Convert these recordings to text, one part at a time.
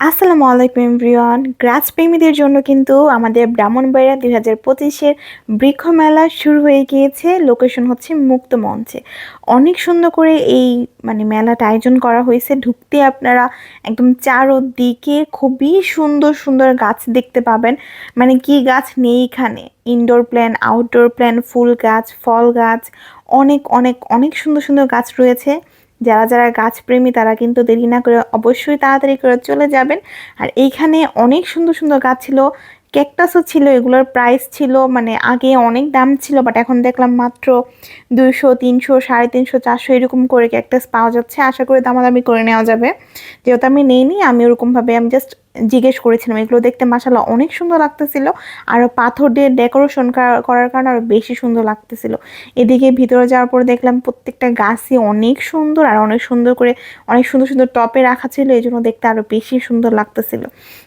আসসালামু আলাইকুম এভরিওয়ান। গ্রাস প্রেমীদের জন্য কিন্তু আমাদের ব্রাহ্মণবাড়িয়া দুই হাজার পঁচিশের বৃক্ষ মেলা শুরু হয়ে গিয়েছে। লোকেশন হচ্ছে মুক্ত মঞ্চে। অনেক সুন্দর করে এই মানে মেলাটা আয়োজন করা হয়েছে। ঢুকতে আপনারা একদম চারোদিকে খুবই সুন্দর সুন্দর গাছ দেখতে পাবেন। মানে কি গাছ নেই এখানে? ইনডোর প্ল্যান আউটডোর প্ল্যান ফুল গাছ, ফল গাছ, অনেক অনেক অনেক সুন্দর সুন্দর গাছ রয়েছে। যারা যারা গাছপ্রেমী, তারা কিন্তু দেরি না করে অবশ্যই তাড়াতাড়ি করে চলে যাবেন। আর এইখানে অনেক সুন্দর সুন্দর গাছ ছিল, ক্যাকটাসও ছিল, এগুলোর প্রাইস ছিল মানে আগে অনেক দাম ছিল বাট এখন দেখলাম মাত্র দুইশো, তিনশো, সাড়ে তিনশো, চারশো এরকম করে ক্যাকটাস পাওয়া যাচ্ছে। আশা করি দামাদামি করে নেওয়া যাবে। যেহেতু আমি নেইনি, আমি ওরকমভাবে, আমি জাস্ট জিজ্ঞেস করেছিলাম। এগুলো দেখতে মাসাল্লাহ অনেক সুন্দর লাগতেছিল। আর পাথর দিয়ে ডেকোরেশন করার কারণে আরও বেশি সুন্দর লাগতেছিল। এদিকে ভিতরে যাওয়ার পর দেখলাম প্রত্যেকটা গাছই অনেক সুন্দর আর অনেক সুন্দর করে, অনেক সুন্দর সুন্দর টপে রাখা ছিল। এই জন্য দেখতে আরও বেশি সুন্দর লাগতেছিল।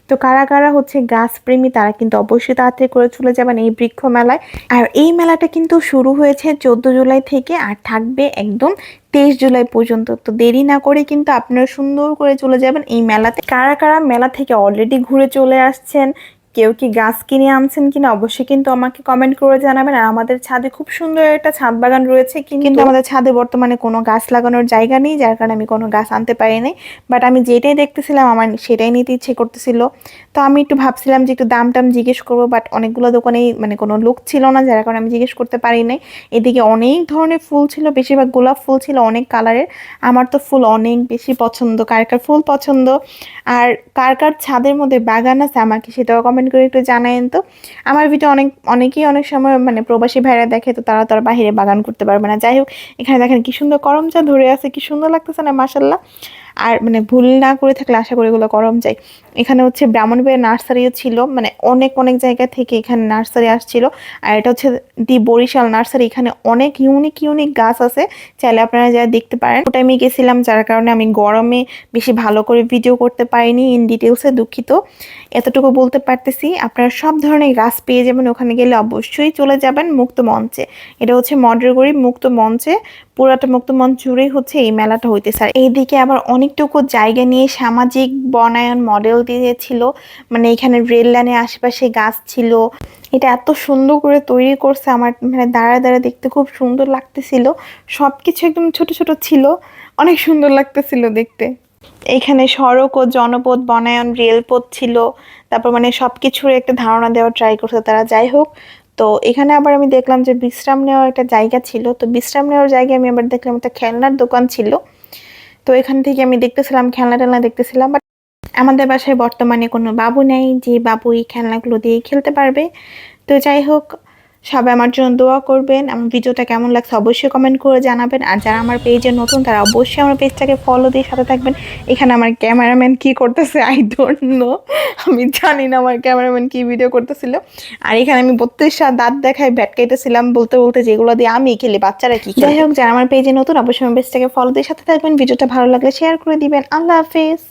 তো কারা কারা হচ্ছে গাছ প্রেমী তারা কিন্তু অবশ্যই তাড়াতাড়ি করে চলে যাবেন এই বৃক্ষ মেলায়। আর এই মেলাটা কিন্তু শুরু হয়েছে চোদ্দ জুলাই থেকে আর থাকবে একদম তেইশ জুলাই পর্যন্ত। তো দেরি না করে কিন্তু আপনারা সুন্দর করে চলে যাবেন এই মেলাতে। কারা কারা মেলা থেকে অলরেডি ঘুরে চলে আসছেন? কেউ কি গাছ কিনে আনছেন কিনা অবশ্যই কিন্তু আমাকে কমেন্ট করে জানাবেন। আর আমাদের ছাদে খুব সুন্দর একটা ছাদ বাগান রয়েছে কিন্তু আমাদের ছাদে বর্তমানে কোনো গাছ লাগানোর জায়গা নেই, যার কারণে আমি কোনো গাছ আনতে পারি নাই। বাট আমি যেটাই দেখতেছিলাম, আমার সেটাই নিতে ইচ্ছে করতেছিল। তো আমি একটু ভাবছিলাম যে একটু দাম টাম জিজ্ঞেস করব বাট অনেকগুলো দোকানেই মানে কোনো লোক ছিল না, যার কারণে আমি জিজ্ঞেস করতে পারি নাই। এদিকে অনেক ধরনের ফুল ছিল, বেশিরভাগ গোলাপ ফুল ছিল, অনেক কালারের। আমার তো ফুল অনেক বেশি পছন্দ, কার কার ফুল পছন্দ? আর কার কার ছাদের মধ্যে বাগান আছে আমাকে সেটাও কমেন্ট করে একটু জানায়েন তো। আমার ভিডিও অনেক, অনেকেই অনেক সময় মানে প্রবাসী ভাইরা দেখে তো তারা তো আর বাহিরে বাগান করতে পারবে না। যাই হোক, এখানে দেখেন কি সুন্দর করমচা ধরে আছে, কি সুন্দর লাগতেছে না মাসাল্লাহ আর মানে ভুল না করে থাকলে আশা করি এগুলো করম চাই এখানে হচ্ছে ব্রাহ্মণবাড়িয়া নার্সারিও ছিল মানে অনেক অনেক জায়গা থেকে এখানে নার্সারি আসছিল। আর এটা হচ্ছে দি বরিশাল নার্সারি, এখানে অনেক ইউনিক ইউনিক গাছ আছে। চাইলে আপনারা যা দেখতে পারেন। ওটা আমি গেছিলাম, যার কারণে আমি গরমে বেশি ভালো করে ভিডিও করতে পারিনি ইন ডিটেলসে দুঃখিত। এতটুকু বলতে পারতেছি, আপনারা সব ধরনের গাছ পেয়ে যাবেন ওখানে গেলে অবশ্যই চলে যাবেন মুক্ত মঞ্চে। এটা হচ্ছে মডেলগড়ি মুক্ত মঞ্চে পুরাটা মুক্ত মঞ্চ জুড়েই হচ্ছে এই মেলাটা হইতেছে। আর এইদিকে আবার অনেকটুকু জায়গা নিয়ে সামাজিক বনায়ন মডেল দিয়েছিল। মানে এখানে রেল লাইনের আশেপাশে গাছ ছিল। এটা এত সুন্দর করে তৈরি করছে আমার মানে দাঁড়ায় দাঁড়ায় দেখতে খুব সুন্দর লাগতেছিল। সব কিছু একদম ছোট ছোট ছিল। অনেক সুন্দর লাগতেছিল দেখতে। এখানে সড়ক ও জনপথ বনায়ন রেলপথ ছিল। তারপর মানে সব কিছুর একটা ধারণা দেওয়ার ট্রাই করছে তারা। যাই হোক, তো এখানে আবার আমি দেখলাম যে বিশ্রাম নেওয়ার একটা জায়গা ছিল। তো বিশ্রাম নেওয়ার জায়গায় আমি আবার দেখলাম একটা খেলনার দোকান ছিল। তো এখান থেকে আমি দেখতেছিলাম খেলনা টেলনা দেখতেছিলাম বাট আমাদের বাসায় বর্তমানে কোনো বাবু নেই, যে বাবু এই খেলনাগুলো দিয়ে খেলতে পারবে। তো যাই হোক সবাই আমার জন্য দোয়া করবেন। আমার ভিডিওটা কেমন লাগছে অবশ্যই কমেন্ট করে জানাবেন। আর যারা আমার পেজে নতুন, তারা অবশ্যই আমার পেজটাকে ফলো দিয়ে সাথে থাকবেন। এখানে আমার ক্যামেরাম্যান কি করতেছে? আই ডোন্ট নো আমি জানি না আমার ক্যামেরাম্যান কি ভিডিও করতেছিল। আর এখানে আমি বত্রিশটা দাঁত দেখায় ব্যাট খাইতেছিলাম বলতে বলতে যেগুলো দিয়ে আমি খেলি, বাচ্চারা কি যাই হোক, যারা আমার পেজে নতুন, অবশ্যই আমার পেজটাকে ফলো দিয়ে সাথে থাকবেন। ভিডিওটা ভালো লাগলে শেয়ার করে দিবেন। আল্লাহ হাফিজ।